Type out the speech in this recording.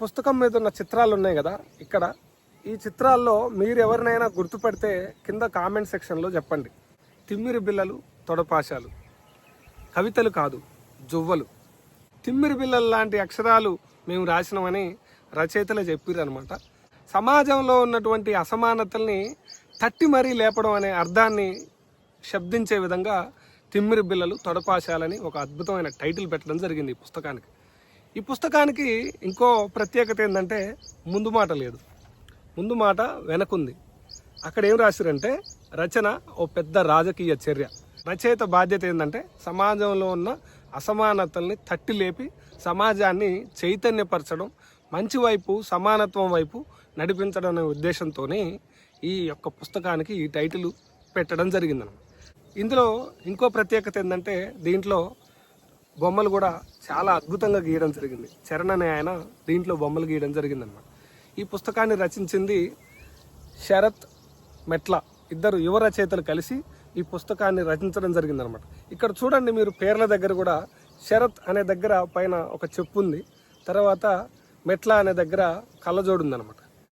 పుస్తకం మీద ఉన్న చిత్రాలు ఉన్నాయి కదా ఇక్కడ. ఈ చిత్రాల్లో మీరు ఎవరినైనా గుర్తుపడితే కింద కామెంట్ సెక్షన్లో చెప్పండి. తిమ్మిరి బిల్లలు తొడపాశాలు. కవితలు కాదు జువ్వలు. తిమ్మిరి బిల్లలు లాంటి అక్షరాలు మేము రాసినామని రచయితలే చెప్పారు అనమాట సమాజంలో ఉన్నటువంటి అసమానతల్ని తట్టి మరీ లేపడం అనే అర్థాన్ని శబ్దించే విధంగా తిమ్మిరి బిల్లలు తొడపాశాలని ఒక అద్భుతమైన టైటిల్ పెట్టడం జరిగింది ఈ పుస్తకానికి. ఈ పుస్తకానికి ఇంకో ప్రత్యేకత ఏంటంటే ముందు మాట లేదు. ముందు మాట వెనకుంది. అక్కడ ఏం రాసిరంటే రచన ఓ పెద్ద రాజకీయ చర్య. రచయిత బాధ్యత ఏంటంటే సమాజంలో ఉన్న అసమానతల్ని తట్టి లేపి సమాజాన్ని చైతన్యపరచడం మంచి వైపు సమానత్వం వైపు నడిపించడం అనే ఉద్దేశంతోనే ఈ యొక్క పుస్తకానికి ఈ టైటిల్ పెట్టడం జరిగిందన్నమాట. ఇందులో ఇంకో ప్రత్యేకత ఏంటంటే దీంట్లో బొమ్మలు కూడా చాలా అద్భుతంగా గీయడం జరిగింది. చరణ్ అనే ఆయన దీంట్లో బొమ్మలు గీయడం జరిగిందనమాట ఈ పుస్తకాన్ని రచించింది శరత్ మెట్ల. ఇద్దరు యువ రచయితలు కలిసి ఈ పుస్తకాన్ని రచించడం జరిగిందనమాట ఇక్కడ చూడండి మీరు పేర్ల దగ్గర కూడా శరత్ అనే దగ్గర పైన ఒక చెప్పు ఉంది తర్వాత మెట్ల అనే దగ్గర కళ్ళజోడు ఉందన్నమాట.